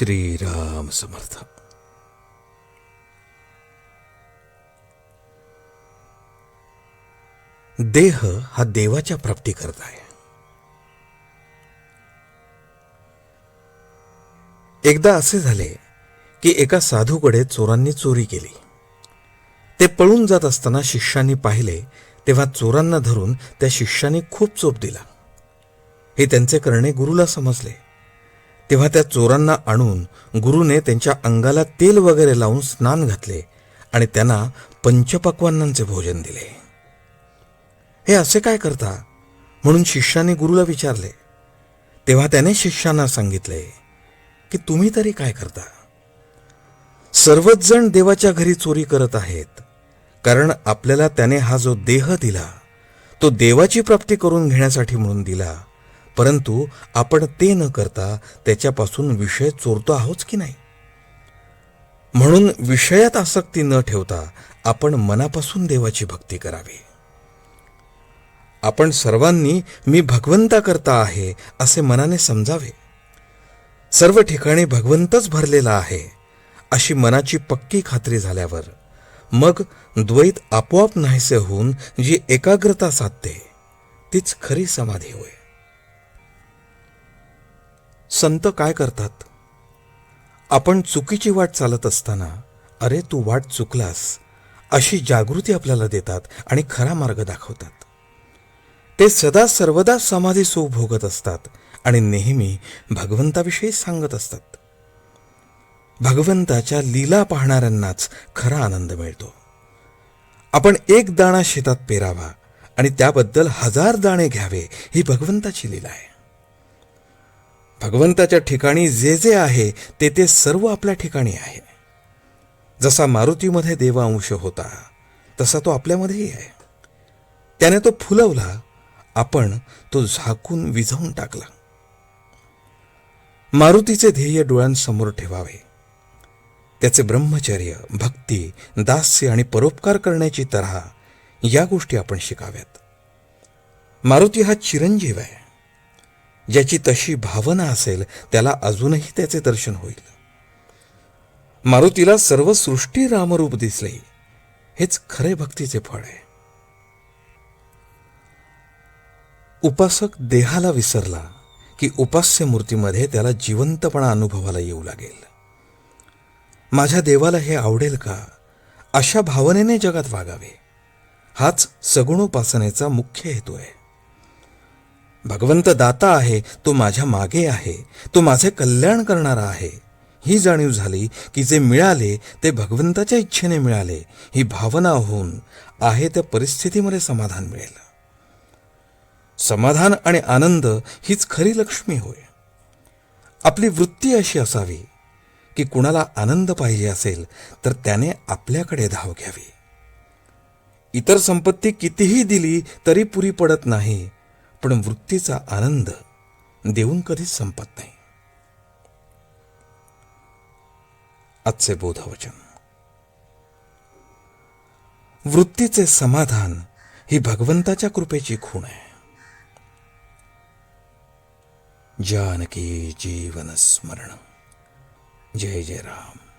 श्रीराम समर्थ. देह हा देवाच्या प्राप्ती करत आहे. एकदा असे झाले की एका साधूकडे चोरांनी चोरी केली. ते पळून जात असताना शिष्यांनी पाहिले तेव्हा चोरांना धरून त्या शिष्याने खूप चोप दिला. हे त्यांचे करणे गुरुला समजले. तेव्हा त्या चोरांना आणून गुरुने त्यांच्या अंगाला तेल वगैरे लावून स्नान घातले आणि त्यांना पंचपक्वान्नांचे भोजन दिले. हे असे काय करता? म्हणून शिष्याने गुरुला विचारले. तेव्हा त्याने शिष्यांना सांगितले की तुम्ही तरी काय करता? सर्वच जण देवाच्या घरी चोरी करत आहेत कारण आपल्याला त्याने हा जो देह दिला तो देवाची प्राप्ती करून घेण्यासाठी म्हणून दिला. परंतु आपण ते न करता त्याच्यापासून विषय चोरतो आहोत की नाही? म्हणून विषयात आसक्ती न ठेवता आपण मनापासून देवाची भक्ती करावी. आपण सर्वांनी मी भगवंता करता आहे असे मनाने समजावे. सर्व ठिकाणी भगवंतच भरलेला आहे अशी मनाची पक्की खात्री झाल्यावर मग द्वैत आपोआप नाहीसे होऊन जी एकाग्रता साधते तीच खरी समाधी होय. संत काय करतात? आपण चुकीची वाट चालत असताना अरे तू वाट चुकलास अशी जागृती आपल्याला देतात आणि खरा मार्ग दाखवतात. ते सदा सर्वदा समाधी सुख भोगत असतात आणि नेहमी भगवंताविषयी सांगत असतात. भगवंताच्या लीला पाहणाऱ्यांनाच खरा आनंद मिळतो. आपण एक दाणा शेतात पेरावा आणि त्याबद्दल हजार दाणे घ्यावे ही भगवंताची लीला आहे. भगवंताच्या ठिकाणी जे जे आहे ते ते सर्व आपल्या ठिकाणी आहे. जसा मारुतीमध्ये देवांश होता तसा तो आपल्यामध्येही आहे. त्याने तो फुलवला आपण तो झाकून विझवून टाकला. मारुतीचे ध्येय डोळ्यांसमोर ठेवावे. त्याचे ब्रह्मचर्य भक्ती दास्य आणि परोपकार करण्याची तऱ्हा या गोष्टी आपण शिकाव्यात. मारुती हा चिरंजीव आहे. ज्याची तशी भावना असेल त्याला अजूनही त्याचे दर्शन होईल. मारुतीला सर्व सृष्टी रामरूप दिसले. हेच खरे भक्तीचे फळ आहे. उपासक देहाला विसरला की उपास्य मूर्तीमध्ये त्याला जिवंतपणा अनुभवाला येऊ लागेल. माझ्या देवाला हे आवडेल का? अशा भावनेने जगात वागावे. हाच सगुणोपासनेचा मुख्य हेतू आहे. भगवंत दाता आहे तो माझ्या मागे आहे तो माझे कल्याण करणारा आहे. ही जाणीव झाली की जे मिळाले ते भगवंताच्या इच्छेने मिळाले. ही भावना होऊन आहे त्या परिस्थितीमध्ये समाधान मिळेल. समाधान आणि आनंद हीच खरी लक्ष्मी होय. आपली वृत्ती अशी असावी की कुणाला आनंद पाहिजे असेल तर त्याने आपल्याकडे धाव घ्यावी. इतर संपत्ती कितीही दिली तरी पुरी पडत नाही पण वृत्तीचा आनंद देऊन कधीच संपत नाही. आजचे बोधवचन. वृत्तीचे समाधान ही भगवंताच्या कृपेची खूण आहे. जानकी जीवन स्मरण. जय जय राम.